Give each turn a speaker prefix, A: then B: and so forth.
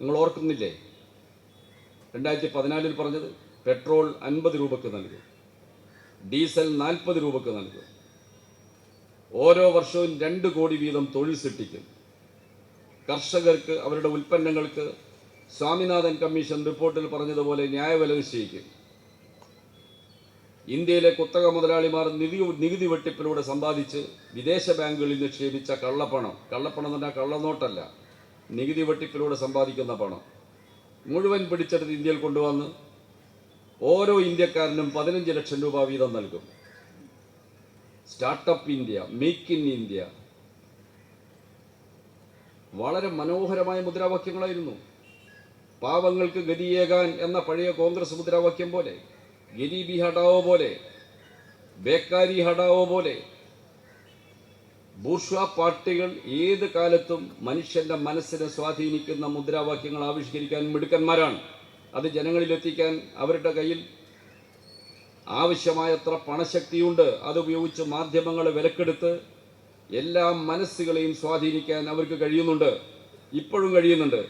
A: നിങ്ങൾ ഓർക്കുന്നില്ലേ രണ്ടായിരത്തി പതിനാലിൽ പറഞ്ഞത് പെട്രോൾ അൻപത് രൂപക്ക് നൽകും ഡീസൽ നാൽപ്പത് രൂപക്ക് നൽകും. ഓരോ വർഷവും രണ്ട് കോടി വീതം തൊഴിൽ സൃഷ്ടിക്കും. കർഷകർക്ക് അവരുടെ ഉൽപ്പന്നങ്ങൾക്ക് സ്വാമിനാഥൻ കമ്മീഷൻ റിപ്പോർട്ടിൽ പറഞ്ഞതുപോലെ ന്യായവില നിശ്ചയിക്കും. ഇന്ത്യയിലെ കുത്തക മുതലാളിമാർ നികുതി നികുതി വെട്ടിപ്പിലൂടെ സമ്പാദിച്ച് വിദേശ ബാങ്കുകളിൽ നിക്ഷേപിച്ച കള്ളപ്പണം. കള്ളപ്പണം എന്ന് പറഞ്ഞാൽ കള്ളനോട്ടല്ല. നികുതി വെട്ടിപ്പിലൂടെ സമ്പാദിക്കുന്ന പണം മുഴുവൻ പിടിച്ചെടുത്ത് ഇന്ത്യയിൽ കൊണ്ടുവന്ന് ഓരോ ഇന്ത്യക്കാരനും പതിനഞ്ച് ലക്ഷം രൂപ വീതം നൽകും. Startup India make in India വളരെ മനോഹരമായ മുദ്രാവാക്യങ്ങളായിരുന്നു. പാവങ്ങൾക്ക് ഗതിയേകാൻ എന്ന പഴയ കോൺഗ്രസ് മുദ്രാവാക്യം പോലെ ഗരീബി ഹടാവോ പോലെ ബേക്കാരി ഹടാവോ പോലെ ബൂർഷ്വ പാർട്ടികൾ ഏത് കാലത്തും മനുഷ്യന്റെ മനസ്സിനെ സ്വാധീനിക്കുന്ന മുദ്രാവാക്യങ്ങൾ ആവിഷ്കരിക്കാൻ മിടുക്കന്മാരാണ്. അത് ജനങ്ങളിലെത്തിക്കാൻ അവരുടെ കയ്യിൽ ആവശ്യമായത്ര പണശക്തിയുണ്ട്. അതുപയോഗിച്ച് മാധ്യമങ്ങളെ വിലക്കെടുത്ത് എല്ലാ മനസ്സുകളെയും സ്വാധീനിക്കാൻ അവർക്ക് കഴിയുന്നുണ്ട്. ഇപ്പോഴും കഴിയുന്നുണ്ട്.